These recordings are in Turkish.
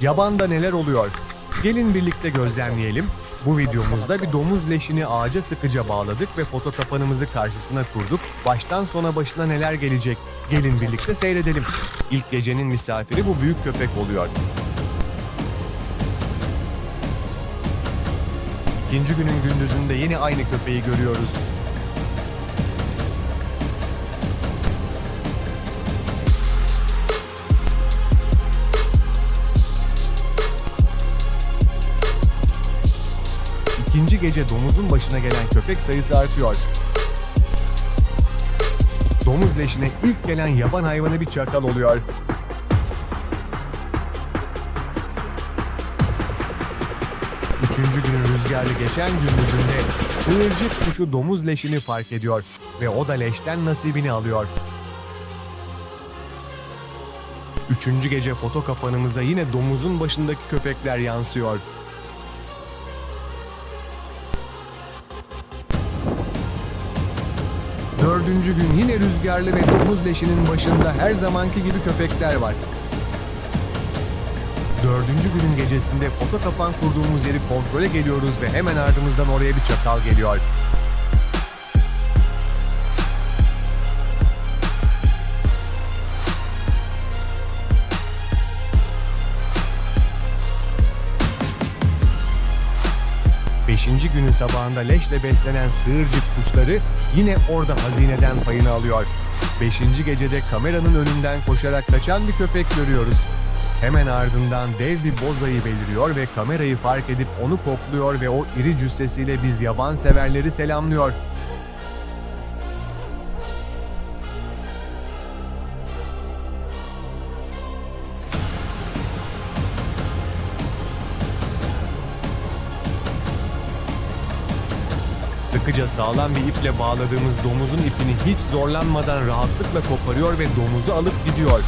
Yabanda neler oluyor? Gelin birlikte gözlemleyelim. Bu videomuzda bir domuz leşini ağaca sıkıca bağladık ve foto kapanımızı karşısına kurduk. Baştan sona başına neler gelecek? Gelin birlikte seyredelim. İlk gecenin misafiri bu büyük köpek oluyor. İkinci günün gündüzünde yine aynı köpeği görüyoruz. İkinci gece domuzun başına gelen köpek sayısı artıyor. Domuz leşine ilk gelen yaban hayvanı bir çakal oluyor. Üçüncü günün rüzgarlı geçen gündüzünde sığırcık kuşu domuz leşini fark ediyor ve o da leşten nasibini alıyor. Üçüncü gece foto kapanımıza yine domuzun başındaki köpekler yansıyor. Dördüncü gün yine rüzgarlı ve domuz leşinin başında her zamanki gibi köpekler var. Dördüncü günün gecesinde foto kapan kurduğumuz yeri kontrole geliyoruz ve hemen ardımızdan oraya bir çakal geliyor. Beşinci günün sabahında leşle beslenen sığırcık kuşları yine orada hazineden payını alıyor. Beşinci gecede kameranın önünden koşarak kaçan bir köpek görüyoruz. Hemen ardından dev bir bozayı beliriyor ve kamerayı fark edip onu kokluyor ve o iri cüssesiyle biz yaban severleri selamlıyor. Sıkıca sağlam bir iple bağladığımız domuzun ipini hiç zorlanmadan rahatlıkla koparıyor ve domuzu alıp gidiyor.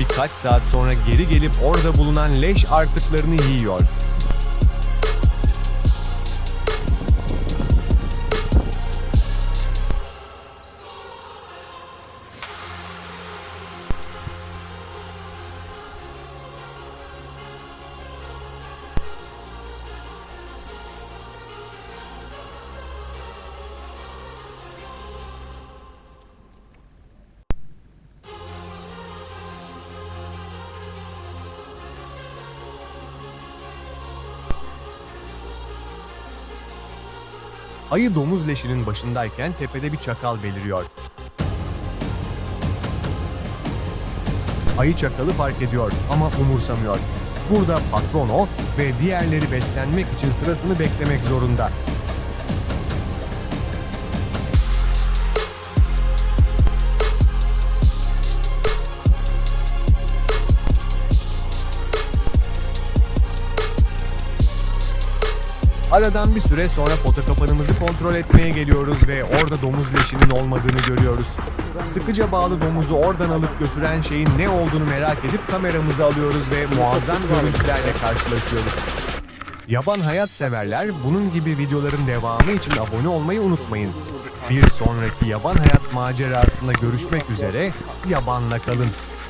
Birkaç saat sonra geri gelip orada bulunan leş artıklarını yiyor. Ayı domuz leşinin başındayken tepede bir çakal beliriyor. Ayı çakalı fark ediyor ama umursamıyor. Burada patron o ve diğerleri beslenmek için sırasını beklemek zorunda. Aradan bir süre sonra foto kapanımızı kontrol etmeye geliyoruz ve orada domuz leşinin olmadığını görüyoruz. Sıkıca bağlı domuzu oradan alıp götüren şeyin ne olduğunu merak edip kameramızı alıyoruz ve muazzam görüntülerle karşılaşıyoruz. Yaban hayat severler bunun gibi videoların devamı için abone olmayı unutmayın. Bir sonraki yaban hayat macerasında görüşmek üzere, yabanla kalın.